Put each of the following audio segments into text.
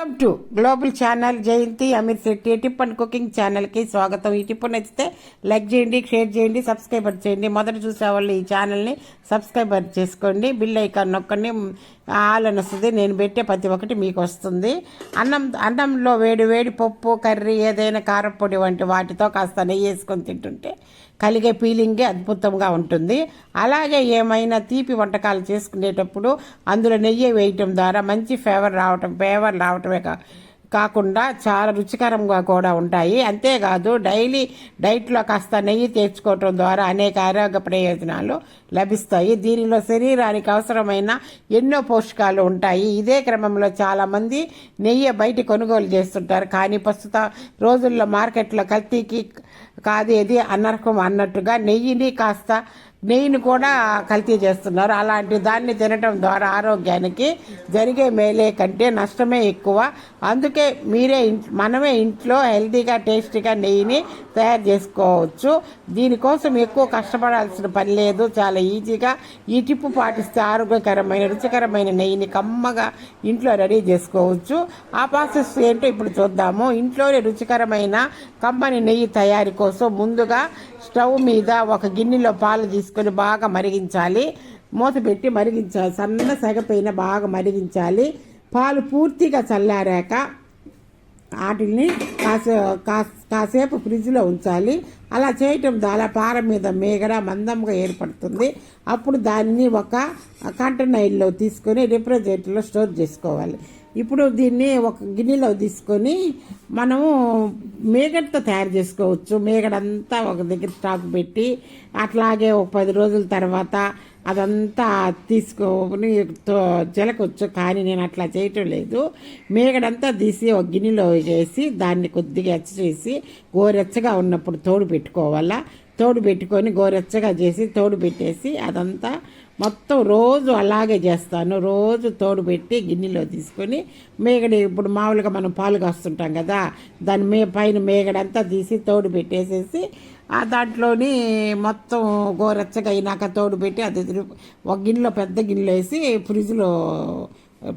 Welcome to global channel Jayanthi Ameer Shetty tip and cooking ఛానల్కి స్వాగతం. ఈ tip నచ్చితే లైక్ చేయండి షేర్ చేయండి సబ్స్క్రైబర్ చేయండి. మొదట చూసే వాళ్ళు ఈ ఛానల్ని సబ్స్క్రైబర్ చేసుకోండి. బిల్ ఐకాన్ నొక్కండి. ఆలని వస్తుంది నేను పెట్టే ప్రతి ఒక్కటి మీకు వస్తుంది అన్నం అన్నంలో వేడి వేడి పప్పు కర్రీ ఏదైనా కారపొడి వంటి వాటితో కాస్త నెయ్యి వేసుకొని తింటుంటే కలిగే ఫీలింగే అద్భుతంగా ఉంటుంది. అలాగే ఏమైనా తీపి వంటకాలు చేసుకునేటప్పుడు అందులో నెయ్యి వేయటం ద్వారా మంచి ఫేవర్ రావటం ఫేవర్ రావటమే కా కాకుండా చాలా రుచికరంగా కూడా ఉంటాయి. అంతేకాదు డైలీ డైట్లో కాస్త నెయ్యి తెచ్చుకోవటం ద్వారా అనేక ఆరోగ్య ప్రయోజనాలు లభిస్తాయి. దీనిలో శరీరానికి అవసరమైన ఎన్నో పోషకాలు ఉంటాయి. ఇదే క్రమంలో చాలామంది నెయ్యి బయట కొనుగోలు చేస్తుంటారు. కానీ ప్రస్తుత రోజుల్లో మార్కెట్లో కల్తీకి కాదేది అనర్హం అన్నట్టుగా నెయ్యిని కాస్త నెయ్యిని కూడా కల్తీ చేస్తున్నారు. అలాంటి దాన్ని తినటం ద్వారా ఆరోగ్యానికి జరిగే మేలే కంటే నష్టమే ఎక్కువ. అందుకే మీరే మనమే ఇంట్లో హెల్తీగా టేస్టీగా నెయ్యిని తయారు చేసుకోవచ్చు. దీనికోసం ఎక్కువ కష్టపడాల్సిన పని లేదు. చాలా ఈజీగా ఈ టిప్పు పాటిస్తే ఆరోగ్యకరమైన రుచికరమైన నెయ్యిని కమ్మగా ఇంట్లో రెడీ చేసుకోవచ్చు. ఆ ప్రాసెస్ ఏంటో ఇప్పుడు చూద్దాము. ఇంట్లోనే రుచికరమైన కమ్మని నెయ్యి తయారీ కోసం ముందుగా స్టవ్ మీద ఒక గిన్నెలో పాలు తీసుకొని బాగా మరిగించాలి. మూత పెట్టి మరిగించాలి. సన్న సెగపైన బాగా మరిగించాలి. పాలు పూర్తిగా చల్లారాక వాటిని కాసే కాసేపు ఫ్రిడ్జ్లో ఉంచాలి. అలా చేయటం ద్వారా పార మీద మేగడ మందంగా ఏర్పడుతుంది. అప్పుడు దాన్ని ఒక కంటైనర్లో తీసుకొని రిఫ్రిజిరేటర్లో స్టోర్ చేసుకోవాలి. ఇప్పుడు దీన్ని ఒక గిన్నెలో తీసుకొని మనము మేగడతో తయారు చేసుకోవచ్చు. మేగడంతా ఒక దగ్గర స్టాక్ పెట్టి అట్లాగే ఒక పది రోజుల తర్వాత అదంతా తీసుకొని జలకొచ్చు కానీ నేను అట్లా చేయటం లేదు. మేగడంతా తీసి ఒక గిన్నెలో వేసి దాన్ని కొద్దిగా ఎచ్చ చేసి గోరెచ్చగా ఉన్నప్పుడు తోడు పెట్టుకోవాలా. తోడు పెట్టుకొని గోరెచ్చగా చేసి తోడు పెట్టేసి అదంతా మొత్తం రోజు అలాగే చేస్తాను. రోజు తోడు పెట్టి గిన్నెలో తీసుకొని మేగడి ఇప్పుడు మామూలుగా మనం పాలు కాస్తుంటాం కదా. దాని మే పైన మేగడంతా తీసి తోడు పెట్టేసేసి ఆ దాంట్లోని మొత్తం గోరెచ్చగా అయినాక తోడు పెట్టి అది ఒక గిన్నెలో పెద్ద గిన్నెలో వేసి ఫ్రిడ్జ్లో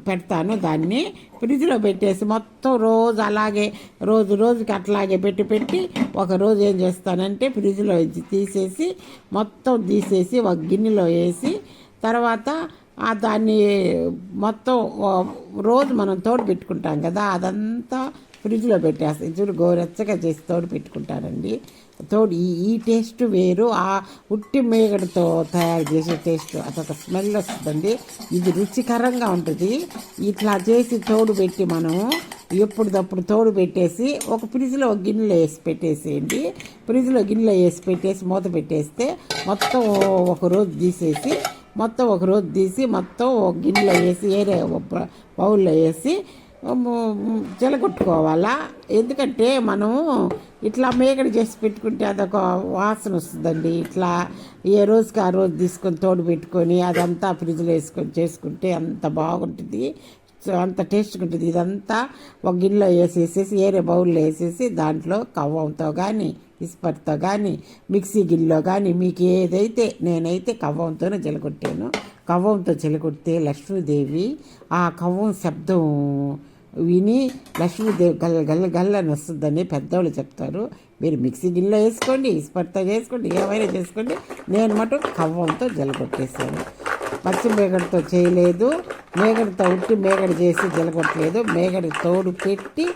పెడతాను దాన్ని. ఫ్రిడ్జ్లో పెట్టేసి మొత్తం రోజు అలాగే రోజు రోజుకి అట్లాగే పెట్టి పెట్టి ఒక రోజు ఏం చేస్తానంటే ఫ్రిడ్జ్లో తీసేసి మొత్తం తీసేసి ఒక గిన్నెలో వేసి తర్వాత దాన్ని మొత్తం రోజు మనం తోడు పెట్టుకుంటాం కదా అదంతా ఫ్రిడ్జ్లో పెట్టేస్తాను చూడు గోరెచ్చగా చేసి తోడు పెట్టుకుంటానండి తోడు ఈ ఈ టేస్ట్ వేరు. ఆ ఉట్టి మేగడతో తయారు చేసే టేస్ట్ అదొక స్మెల్ వస్తుందండి. ఇది రుచికరంగా ఉంటుంది. ఇట్లా చేసి తోడు పెట్టి మనము ఎప్పుడుదప్పుడు తోడు పెట్టేసి ఒక ఫ్రిడ్జ్లో ఒక గిన్నెలో వేసి పెట్టేసేయండి. ఫ్రిడ్జ్లో గిన్నెలో వేసి పెట్టేసి మూత పెట్టేస్తే మొత్తం ఒక రోజు తీసేసి మొత్తం ఒక రోజు తీసి మొత్తం ఒక గిన్నెలో వేసి ఏరే బౌల్లో వేసి జలగొట్టుకోవాలా? ఎందుకంటే మనము ఇట్లా మేకడ చేసి పెట్టుకుంటే అదొక వాసన వస్తుందండి. ఇట్లా ఏ రోజుకి ఆ రోజు తీసుకొని తోడు పెట్టుకొని అదంతా ఫ్రిడ్జ్లో వేసుకొని చేసుకుంటే అంత బాగుంటుంది. అంత టేస్ట్గా ఉంటుంది. ఇదంతా ఒక గిన్నెలో వేసేసేసి ఏరే బౌల్లో వేసేసి దాంట్లో కవ్వంతో కానీ ఇస్పర్తో కానీ మిక్సీ గిన్నెలో కానీ మీకు ఏదైతే నేనైతే కవ్వంతోనే జలగొట్టాను. కవ్వంతో చెలగొడితే లక్ష్మీదేవి ఆ కవ్వం శబ్దం విని లక్ష్మీదేవి గల్ల గల్ల గల్ల నొస్తుందని పెద్దవాళ్ళు చెప్తారు. మీరు మిక్సీ గిన్నెలో వేసుకోండి ఇస్పట్తో చేసుకోండి ఏమైనా చేసుకోండి. నేను మటు కవ్వంతో జలగొట్టేసాను పచ్చి మేగడితో చేయలేదు. మేగడితో ఉట్టి మేగడి చేసి జలగొట్టలేదు. మేగడి తోడు పెట్టి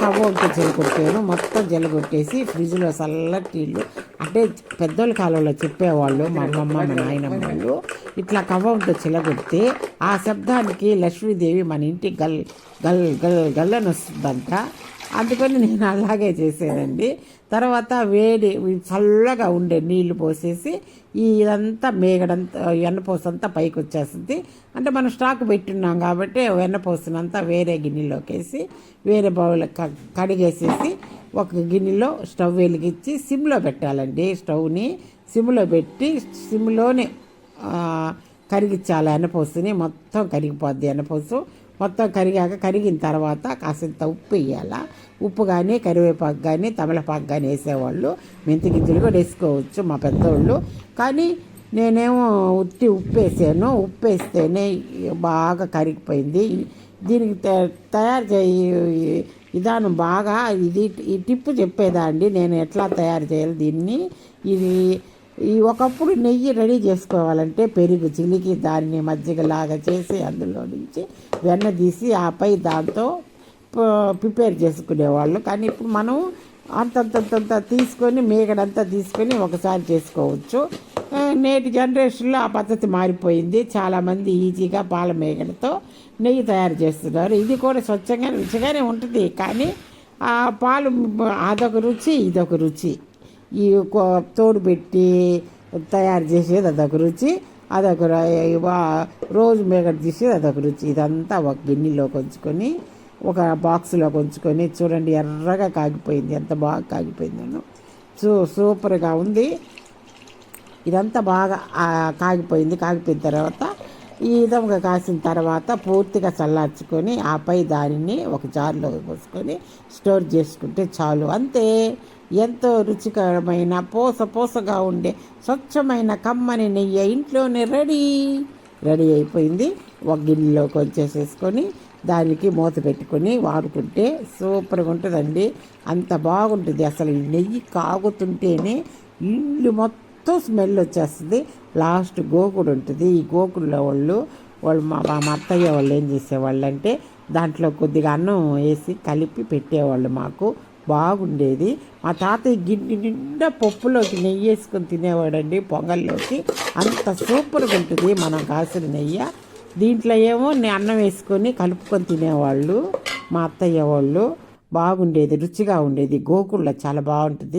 కవ్వంతో జలగొట్టాను. మొత్తం జలగొట్టేసి ఫ్రిడ్జ్లో చల్లటి నీళ్ళు అంటే పెద్దోళ్ళ కాలంలో చెప్పేవాళ్ళు మా అమ్మమ్మ మా నాయనమ్మ వాళ్ళు ఇట్లా కవ్వంతో చిలగొడితే ఆ శబ్దానికి లక్ష్మీదేవి మన ఇంటి గల్ గల్ గల్ గల్లని వస్తుందంట. అందుకని నేను అలాగే చేసేదండి. తర్వాత వేడి చల్లగా ఉండే నీళ్ళు పోసేసి ఈ ఇదంతా మేగడంతా వెన్నపోసంతా పైకి వచ్చేస్తుంది అంటే మనం స్టాక్ పెట్టున్నాం కాబట్టి వెన్నపోసనంతా వేరే గిన్నెలోకి వేసి వేరే బౌల్ కడిగేసేసి ఒక గిన్నెలో స్టవ్ వెలిగించి సిమ్లో పెట్టాలండి. స్టవ్ని సిమ్లో పెట్టి సిమ్లోనే కరిగించాలి ఎన్నపోసుని మొత్తం కరిగిపోద్ది అన్నపోసు. మొత్తం కరిగాక కరిగిన తర్వాత కాసింత ఉప్పు వేయాల. ఉప్పు కానీ కరివేపాకు కానీ తమలపాకు కానీ వేసేవాళ్ళు. మెంతి గింజలు కూడా వేసుకోవచ్చు మా పెద్దవాళ్ళు కానీ నేనేమో ఉత్తి ఉప్పు వేసాను. ఉప్పు వేస్తేనే బాగా కరిగిపోయింది. దీనికి త- తయారు చేయ విధానం బాగా ఇది ఈ టిప్పు చెప్పేదా అండి నేను ఎట్లా తయారు చేయాలి దీన్ని? ఇది ఈ ఒకప్పుడు నెయ్యి రెడీ చేసుకోవాలంటే పెరుగు చిలికి దాన్ని మజ్జిగలాగా చేసి అందులో నుంచి వెన్న తీసి ఆపై దాంతో ప్రిపేర్ చేసుకునేవాళ్ళు కానీ ఇప్పుడు మనం అంతంతంత తీసుకొని మేకడంతా తీసుకొని ఒకసారి చేసుకోవచ్చు. నేటి జనరేషన్లో ఆ పద్ధతి మారిపోయింది. చాలామంది ఈజీగా పాల మేగడతో నెయ్యి తయారు చేస్తున్నారు. ఇది కూడా స్వచ్ఛంగా రుచిగానే ఉంటుంది. కానీ ఆ పాలు అదొక రుచి ఇదొక రుచి. ఈ కో- తోడు పెట్టి తయారు చేసేది అదొక రుచి అదొక ర- వా- రోజు మేగడ తీసేది అదొక రుచి. ఇదంతా ఒక గిన్నెలో కొంచుకొని ఒక బాక్స్లో కొంచుకొని చూడండి ఎర్రగా కాగిపోయింది. ఎంత బాగా కాగిపోయిందను. సూ సూపర్గా ఉంది. ఇదంతా బాగా కాగిపోయింది. కాగిపోయిన తర్వాత ఈ విధంగా కాసిన తర్వాత పూర్తిగా చల్లార్చుకొని ఆపై దానిని ఒక జార్లో పోసుకొని స్టోర్ చేసుకుంటే చాలు. అంతే. ఎంతో రుచికరమైన పోస పోసగా ఉండే స్వచ్ఛమైన కమ్మని నెయ్యి ఇంట్లోనే రెడీ. రెడీ అయిపోయింది. ఒక గిన్నెలోకి వచ్చేసేసుకొని దానికి మూత పెట్టుకొని వాడుకుంటే సూపర్గా ఉంటుందండి. అంత బాగుంటుంది. అసలు ఈ నెయ్యి కాగుతుంటేనే ఇల్లు మొత్తం మొత్తం స్మెల్ వచ్చేస్తుంది. లాస్ట్ గోకుడు ఉంటుంది. ఈ గోకుడులో వాళ్ళు వాళ్ళు మా మా అత్తయ్య వాళ్ళు ఏం చేసేవాళ్ళు అంటే దాంట్లో కొద్దిగా అన్నం వేసి కలిపి పెట్టేవాళ్ళు మాకు. బాగుండేది. మా తాతయ్య గిన్నె నిండా పప్పులోకి నెయ్యి వేసుకొని తినేవాడండి పొంగల్లోకి. అంత సూపర్గా ఉంటుంది మనం కాసిన నెయ్యి. దీంట్లో ఏమో అన్నం వేసుకొని కలుపుకొని తినేవాళ్ళు మా అత్తయ్య వాళ్ళు. బాగుండేది రుచిగా ఉండేది. గోకుళ్ళ చాలా బాగుంటుంది.